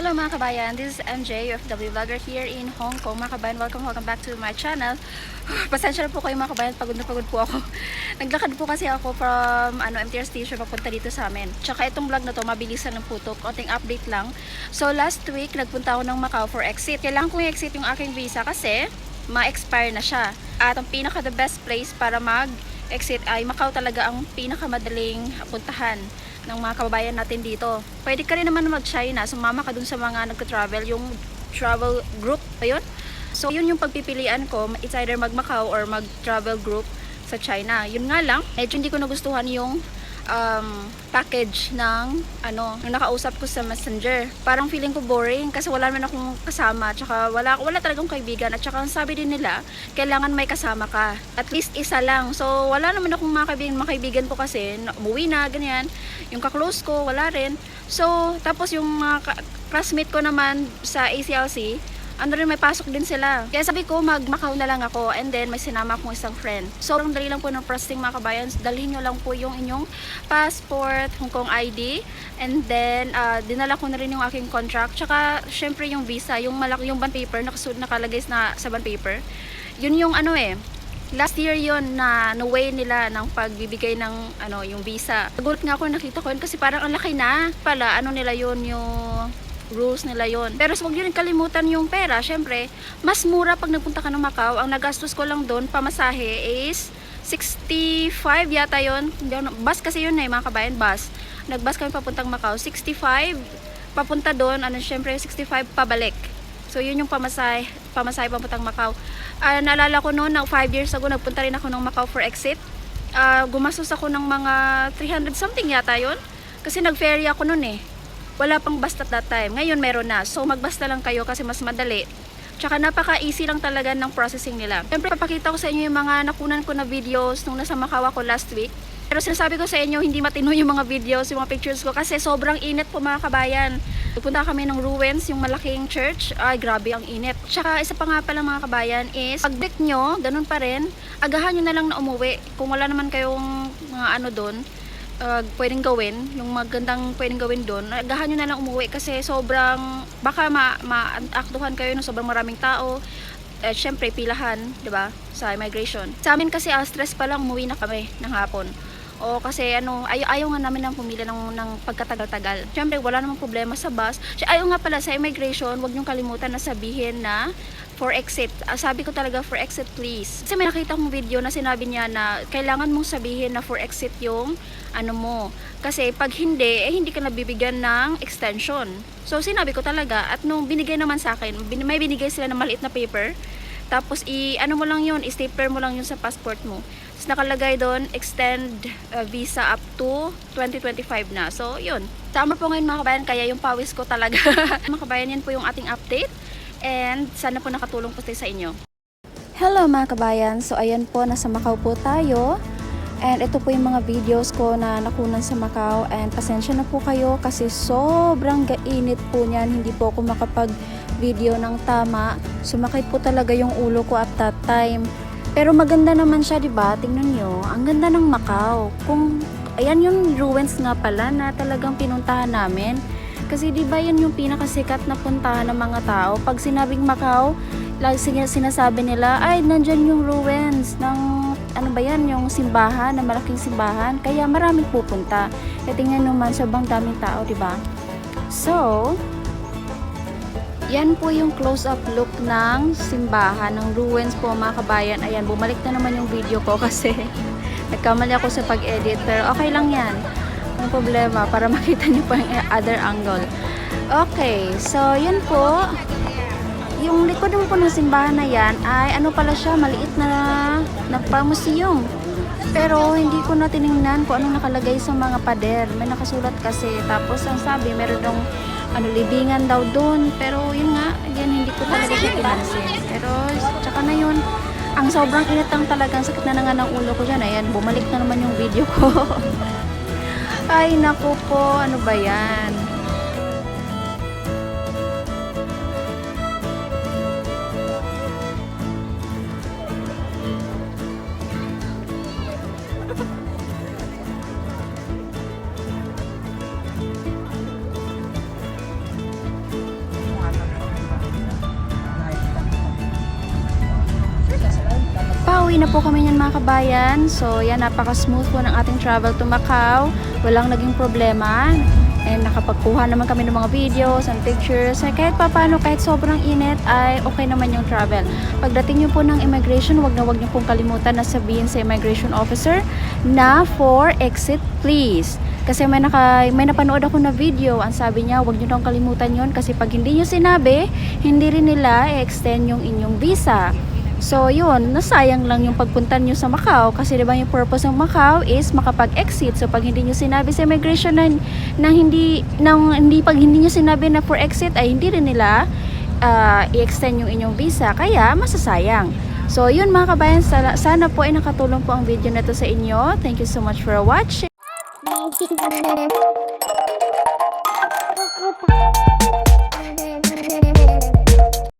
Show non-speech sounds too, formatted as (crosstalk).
Hello mga kabayan, this is MJ, UFW vlogger here in Hong Kong. Mga kabayan, welcome, welcome back to my channel. (sighs) Pasensya na po kayo mga kabayan, pagod na pagod po ako. (laughs) Naglakad po kasi ako from ano, MTR station papunta dito sa amin. Tsaka itong vlog na to, mabilisan ng puto, konting update lang. So last week, nagpunta ako ng Macau for exit. Kailangan kong i-exit yung aking visa kasi ma-expire na siya. At ang pinaka the best place para mag-exit ay Macau talaga ang pinakamadaling puntahan ng mga kababayan natin dito. Pwede ka rin naman mag-China, sumama ka dun sa mga nagka-travel, yung travel group, ayun. So, yun yung pagpipilian ko, it's either mag-Macau or mag-travel group sa China. Yun nga lang, medyo hindi ko nagustuhan yung um, package ng ano, yung nakausap ko sa messenger. Parang feeling ko boring kasi wala naman akong kasama, tsaka wala, wala talagang kaibigan. At tsaka sabi din nila, kailangan may kasama ka. At least isa lang. So, wala naman akong mga kaibigan, mga kaibigan ko kasi, umuwi na, ganyan. Yung kaklose ko, wala rin. So, tapos yung mga classmate ko naman sa ACLC, ano rin may pasok din sila. Kaya sabi ko, mag-Macau na lang ako and then may sinama akong isang friend. Sobrang dali lang po ng processing mga kabayan. Dalhin nyo lang po yung inyong passport, Hong Kong ID, and then uh, dinala ko na rin yung aking contract. Tsaka syempre yung visa, yung malaki yung bond paper, nakasunod nakalagay na sa bond paper. Yun yung ano eh, last year yon na no way nila ng pagbibigay ng ano yung visa. Nagulat nga ako nakita ko yun kasi parang ang laki na pala ano nila yun yung rules nila yon. Pero huwag yun kalimutan yung pera. Syempre, mas mura pag nagpunta ka ng Macau. Ang nagastos ko lang doon, pamasahe is 65 yata yon. Bus kasi yun eh, mga kabayan, bus. Nagbus kami papuntang Macau. 65 papunta doon, ano syempre 65 pabalik. So yun yung pamasahe, pamasahe papuntang Macau. Ah, naalala ko noon, na 5 years ago, nagpunta rin ako ng Macau for exit. Ah, gumastos ako ng mga 300 something yata yon. Kasi nag-ferry ako noon eh wala pang basta that time. Ngayon meron na. So magbasta lang kayo kasi mas madali. Tsaka napaka-easy lang talaga ng processing nila. Siyempre, papakita ko sa inyo yung mga nakunan ko na videos nung nasa Macau ako last week. Pero sinasabi ko sa inyo, hindi matino yung mga videos, yung mga pictures ko kasi sobrang init po mga kabayan. Pupunta kami ng ruins, yung malaking church. Ay, grabe ang init. Tsaka isa pa nga pala mga kabayan is, pag break nyo, ganun pa rin, agahan nyo na lang na umuwi. Kung wala naman kayong mga ano doon, uh, pwedeng gawin, yung magandang pwedeng gawin doon, agahan nyo na lang umuwi kasi sobrang, baka ma- ma-aktuhan kayo ng sobrang maraming tao. Eh, syempre, pilahan, di ba sa immigration. Sa amin kasi, ah, stress pa lang, umuwi na kami ng hapon. O kasi ano, ay ayaw nga namin ng pumila ng, ng pagkatagal-tagal. Siyempre, wala namang problema sa bus. Ayaw nga pala sa immigration, wag niyong kalimutan na sabihin na for exit. Ah, sabi ko talaga for exit please. Kasi may nakita kong video na sinabi niya na kailangan mong sabihin na for exit yung ano mo. Kasi pag hindi, eh hindi ka nabibigyan ng extension. So sinabi ko talaga at nung binigay naman sa akin, may binigay sila ng maliit na paper. Tapos i ano mo lang 'yun, i-stapler mo lang 'yun sa passport mo. Tapos nakalagay doon extend uh, visa up to 2025 na. So 'yun. Tama po ngayon mga kabayan, kaya yung pawis ko talaga. (laughs) mga kabayan, yan po yung ating update. And sana po nakatulong po tayo sa inyo. Hello mga kabayan, so ayan po, nasa Macau po tayo. And ito po yung mga videos ko na nakunan sa Macau. And pasensya na po kayo kasi sobrang gainit po niyan. Hindi po ako makapag-video ng tama. Sumakit po talaga yung ulo ko at that time. Pero maganda naman siya, di ba? Tingnan nyo, ang ganda ng Macau. Kung, ayan yung ruins nga pala na talagang pinuntahan namin. Kasi di ba yan yung pinakasikat na puntahan ng mga tao? Pag sinabing Macau, lagi sin- sinasabi nila, ay, nandyan yung ruins ng, ano ba yan, yung simbahan, na malaking simbahan. Kaya maraming pupunta. Kaya tingnan naman, sobrang daming tao, di ba? So, yan po yung close-up look ng simbahan, ng ruins po mga kabayan. Ayan, bumalik na naman yung video ko (laughs) kasi nagkamali ako sa pag-edit. Pero okay lang yan. Ang problema para (laughs) makita niyo po yung other angle. Okay, so yun po. Yung likod po ng simbahan na yan ay ano pala siya, maliit na na pa-museum. Pero hindi ko na tiningnan kung ano nakalagay sa mga pader. May nakasulat kasi. Tapos ang sabi, meron dong ano, libingan daw doon. Pero yun nga, again, hindi ko talaga siya pinansin. Pero tsaka na yun, ang sobrang init lang talagang sakit na nga ng ulo ko dyan. Ayan, bumalik na naman yung video ko. (laughs) Ay, naku po, ano ba yan? Nakauwi na po kami niyan mga kabayan. So, yan, napaka-smooth po ng ating travel to Macau. Walang naging problema. And nakapagkuha naman kami ng mga videos and pictures. Eh, kahit pa paano, kahit sobrang init, ay okay naman yung travel. Pagdating niyo po ng immigration, wag na wag niyo pong kalimutan na sabihin sa immigration officer na for exit please. Kasi may, naka, may napanood ako na video, ang sabi niya, wag niyo daw kalimutan yon kasi pag hindi niyo sinabi, hindi rin nila i-extend yung inyong visa. So, yun, nasayang lang yung pagpunta nyo sa Macau kasi diba yung purpose ng Macau is makapag-exit. So, pag hindi nyo sinabi sa immigration na, na hindi, nang, hindi, pag hindi nyo sinabi na for exit, ay hindi rin nila ah, i-extend yung inyong visa. Kaya, masasayang. So, yun mga kabayan, sana, sana po ay nakatulong po ang video na to sa inyo. Thank you so much for watching.